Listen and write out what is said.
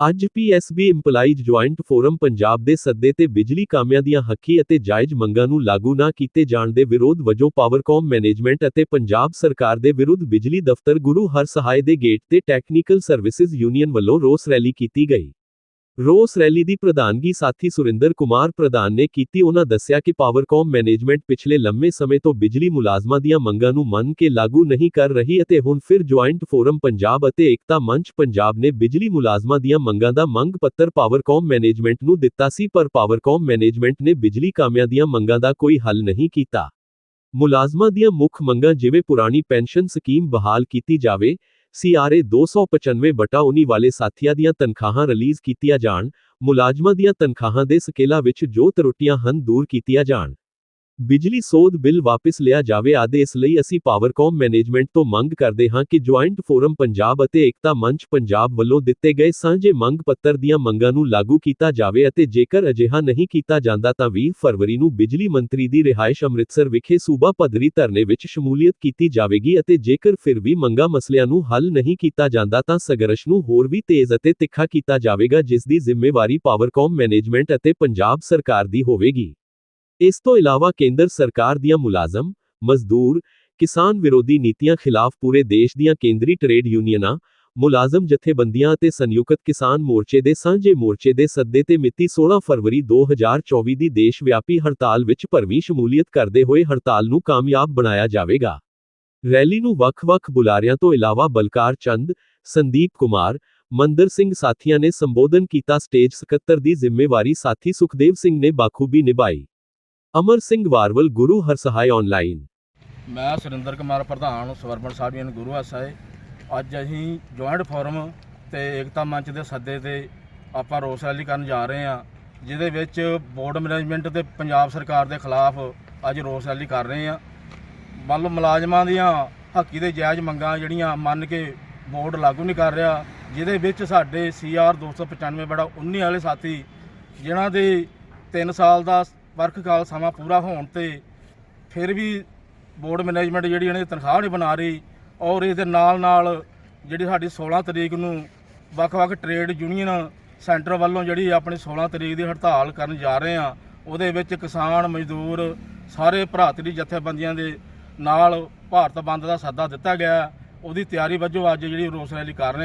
ਅੱਜ PSB employees joint forum Punjab ਦੇ ਸੱਦੇ ਤੇ ਬਿਜਲੀ ਕਾਮਿਆਂ ਦੀਆਂ ਹੱਕੀ ਅਤੇ ਜਾਇਜ਼ ਮੰਗਾਂ ਨੂੰ ਲਾਗੂ ਨਾ ਕੀਤੇ ਜਾਣ ਦੇ ਵਿਰੋਧ ਵਜੋਂ ਪਾਵਰਕਾਮ ਮੈਨੇਜਮੈਂਟ ਅਤੇ ਪੰਜਾਬ ਸਰਕਾਰ ਦੇ ਵਿਰੁੱਧ ਬਿਜਲੀ ਦਫ਼ਤਰ ਗੁਰੂ ਹਰਸਹਾਏ ਦੇ ਗੇਟ ਤੇ ਟੈਕਨੀਕਲ ਸਰਵਿਸਿਜ਼ ਯੂਨੀਅਨ ਵੱਲੋਂ ਰੋਸ ਰੈਲੀ ਕੀਤੀ ਗਈ। ਰੋਸ ਰੈਲੀ ਦੀ ਪ੍ਰਧਾਨਗੀ ਸਾਥੀ ਸੁਰਿੰਦਰ ਕੁਮਾਰ ਪ੍ਰਧਾਨ ਨੇ ਕੀਤੀ। ਉਹਨਾਂ ਦੱਸਿਆ ਕਿ ਪਾਵਰਕਾਮ ਮੈਨੇਜਮੈਂਟ ਪਿਛਲੇ ਲੰਮੇ ਸਮੇਂ ਤੋਂ ਬਿਜਲੀ ਮੁਲਾਜ਼ਮਾਂ ਦੀਆਂ ਮੰਗਾਂ ਨੂੰ ਮੰਨ ਕੇ ਲਾਗੂ ਨਹੀਂ ਕਰ ਰਹੀ ਅਤੇ ਹੁਣ ਫਿਰ ਜੁਆਇੰਟ ਫੋਰਮ ਪੰਜਾਬ ਅਤੇ ਏਕਤਾ ਮੰਚ ਪੰਜਾਬ ਨੇ ਬਿਜਲੀ ਮੁਲਾਜ਼ਮਾਂ ਦੀਆਂ ਮੰਗਾਂ ਦਾ ਮੰਗ ਪੱਤਰ ਪਾਵਰਕਾਮ ਮੈਨੇਜਮੈਂਟ ਨੂੰ ਦਿੱਤਾ ਸੀ, ਪਰ ਪਾਵਰਕਾਮ ਮੈਨੇਜਮੈਂਟ ਨੇ ਬਿਜਲੀ ਕਾਮਿਆਂ ਦੀਆਂ ਮੰਗਾਂ ਦਾ ਕੋਈ ਹੱਲ ਨਹੀਂ ਕੀਤਾ। ਮੁਲਾਜ਼ਮਾਂ ਦੀਆਂ ਮੁੱਖ ਮੰਗਾਂ ਜਿਵੇਂ ਪੁਰਾਣੀ ਪੈਨਸ਼ਨ ਸਕੀਮ ਬਹਾਲ ਕੀਤੀ ਜਾਵੇ ਸੀਆਰਏ 295 ਬਟਾ 19 ਵਾਲੇ ਸਾਥੀਆਂ ਦੀਆਂ ਤਨਖਾਹਾਂ ਰਿਲੀਜ਼ ਕੀਤੀਆਂ ਜਾਣ, ਮੁਲਾਜ਼ਮਾਂ ਦੀਆਂ ਤਨਖਾਹਾਂ ਦੇ ਸਕੇਲਾਂ ਵਿੱਚ ਜੋ ਤਰੁੱਟੀਆਂ ਹਨ ਦੂਰ ਕੀਤੀਆਂ ਜਾਣ। ਬਿਜਲੀ ਸੋਧ ਬਿੱਲ ਵਾਪਸ ਲਿਆ ਜਾਵੇ ਆਦਿ, ਇਸ ਲਈ ਅਸੀਂ ਪਾਵਰਕੌਮ ਮੈਨੇਜਮੈਂਟ ਤੋਂ ਮੰਗ ਕਰਦੇ ਹਾਂ ਕਿ ਜੁਆਇੰਟ ਫੋਰਮ ਪੰਜਾਬ ਅਤੇ ਏਕਤਾ ਮੰਚ ਪੰਜਾਬ ਵੱਲੋਂ ਦਿੱਤੇ ਗਏ ਸਾਂਝੇ ਮੰਗ ਪੱਤਰ ਦੀਆਂ ਮੰਗਾਂ ਨੂੰ ਲਾਗੂ ਕੀਤਾ ਜਾਵੇ ਅਤੇ ਜੇਕਰ ਅਜਿਹਾ ਨਹੀਂ ਕੀਤਾ ਜਾਂਦਾ ਤਾਂ 20 ਫਰਵਰੀ ਨੂੰ ਬਿਜਲੀ ਮੰਤਰੀ ਦੀ ਰਿਹਾਇਸ਼ ਅੰਮ੍ਰਿਤਸਰ ਵਿਖੇ ਸੂਬਾ ਪੱਧਰੀ ਧਰਨੇ ਵਿੱਚ ਸ਼ਮੂਲੀਅਤ ਕੀਤੀ ਜਾਵੇਗੀ ਅਤੇ ਜੇਕਰ ਫਿਰ ਵੀ ਮੰਗਾਂ ਮਸਲਿਆਂ ਨੂੰ ਹੱਲ ਨਹੀਂ ਕੀਤਾ ਜਾਂਦਾ ਤਾਂ ਸੰਘਰਸ਼ ਨੂੰ ਹੋਰ ਵੀ ਤੇਜ਼ ਅਤੇ ਤਿੱਖਾ ਕੀਤਾ ਜਾਵੇਗਾ, ਜਿਸ ਦੀ ਜ਼ਿੰਮੇਵਾਰੀ ਪਾਵਰਕੌਮ ਮੈਨੇਜਮੈਂਟ ਅਤੇ ਪੰਜਾਬ ਸਰਕਾਰ ਦੀ ਹੋਵੇਗੀ। ਇਸ ਤੋਂ ਇਲਾਵਾ ਕੇਂਦਰ ਸਰਕਾਰ ਦੀਆਂ ਮੁਲਾਜ਼ਮ, ਮਜ਼ਦੂਰ, ਕਿਸਾਨ ਵਿਰੋਧੀ ਨੀਤੀਆਂ ਖਿਲਾਫ ਪੂਰੇ ਦੇਸ਼ ਦੀਆਂ ਕੇਂਦਰੀ ਟਰੇਡ ਯੂਨੀਅਨਾਂ, ਮੁਲਾਜ਼ਮ ਜਥੇਬੰਦੀਆਂ ਅਤੇ ਸੰਯੁਕਤ ਕਿਸਾਨ ਮੋਰਚੇ ਦੇ ਸਾਂਝੇ ਮੋਰਚੇ ਦੇ ਸੱਦੇ ਤੇ ਮਿਤੀ 16 ਫਰਵਰੀ 2024 ਦੀ ਦੇਸ਼ ਵਿਆਪੀ ਹੜਤਾਲ ਵਿੱਚ ਭਰਵੀਂ ਸ਼ਮੂਲੀਅਤ ਕਰਦੇ ਹੋਏ ਹੜਤਾਲ ਨੂੰ ਕਾਮਯਾਬ ਬਣਾਇਆ ਜਾਵੇਗਾ। ਰੈਲੀ ਨੂੰ ਵੱਖ-ਵੱਖ ਬੁਲਾਰਿਆਂ ਤੋਂ ਇਲਾਵਾ ਬਲਕਾਰ ਚੰਦ, ਸੰਦੀਪ ਕੁਮਾਰ, ਮੰਦਰ ਸਿੰਘ ਸਾਥੀਆਂ ਨੇ ਸੰਬੋਧਨ ਕੀਤਾ। ਸਟੇਜ ਸਕੱਤਰ ਦੀ ਜ਼ਿੰਮੇਵਾਰੀ ਸਾਥੀ ਸੁਖਦੇਵ ਸਿੰਘ ਨੇ ਬਾਖੂਬੀ ਨਿਭਾਈ। ਅਮਰ ਸਿੰਘ ਵਾਰਵਲ, ਗੁਰੂ ਹਰਸਹਾਏ ਆਨਲਾਈਨ ਮੈਂ ਸੁਰਿੰਦਰ ਕੁਮਾਰ, ਪ੍ਰਧਾਨ ਸਵਰਪਣ ਸਾਹਿਬ ਜੀ ਗੁਰੂ ਆਸਾਏ ਅੱਜ ਅਸੀਂ ਜੁਆਇੰਟ ਫੋਰਮ ਤੇ ਏਕਤਾ ਮੰਚ ਦੇ ਸੱਦੇ ਤੇ ਆਪਾਂ ਰੋਸ ਰੈਲੀ ਕਰਨ ਜਾ ਰਹੇ ਹਾਂ, ਜਿਹਦੇ ਵਿੱਚ ਬੋਰਡ ਮੈਨੇਜਮੈਂਟ ਤੇ ਪੰਜਾਬ ਸਰਕਾਰ ਦੇ ਖਿਲਾਫ ਅੱਜ ਰੋਸ ਰੈਲੀ ਕਰ ਰਹੇ ਹਾਂ। ਮੰਨ ਲਓ ਮੁਲਾਜ਼ਮਾਂ ਦੀਆਂ ਹੱਕੀ ਦੇ ਜਾਇਜ਼ ਮੰਗਾਂ ਜਿਹੜੀਆਂ ਮੰਨ ਕੇ ਬੋਰਡ ਲਾਗੂ ਨਹੀਂ ਕਰ ਰਿਹਾ, ਜਿਹਦੇ ਵਿੱਚ ਸਾਡੇ ਸੀਆਰ 295 ਬੜਾ 19 ਵਾਲੇ ਸਾਥੀ, ਜਿਨ੍ਹਾਂ ਦੇ 3 ਸਾਲ ਦਾ ਵਰਕ ਕਾਲ ਸਮਾਂ ਪੂਰਾ ਹੋਣ ਤੇ ਫਿਰ ਵੀ ਬੋਰਡ ਮੈਨੇਜਮੈਂਟ ਜਿਹੜੀ ਇਹਨਾਂ ਦੀ ਤਨਖਾਹ ਨਹੀਂ ਬਣਾ ਰਹੀ ਔਰ ਇਸ ਦੇ ਨਾਲ ਨਾਲ ਜਿਹੜੀ ਸਾਡੀ 16 ਤਰੀਕ ਨੂੰ ਵੱਖ-ਵੱਖ ਟ੍ਰੇਡ ਯੂਨੀਅਨ ਸੈਂਟਰ ਵੱਲੋਂ ਜਿਹੜੀ ਆਪਣੀ 16 ਤਰੀਕ ਦੀ ਹੜਤਾਲ ਕਰਨ ਜਾ ਰਹੇ ਆ ਉਹਦੇ ਵਿੱਚ ਕਿਸਾਨ, ਮਜ਼ਦੂਰ ਸਾਰੇ ਭਰਾਤਰੀ ਜਥੇਬੰਦੀਆਂ ਦੇ ਨਾਲ ਭਾਰਤ ਬੰਦ ਦਾ ਸੱਦਾ ਦਿੱਤਾ ਗਿਆ। ਉਹਦੀ ਤਿਆਰੀ ਵਜੋਂ ਅੱਜ ਜਿਹੜੀ ਰੋਸ ਰੈਲੀ ਕਰ ਰਹੇ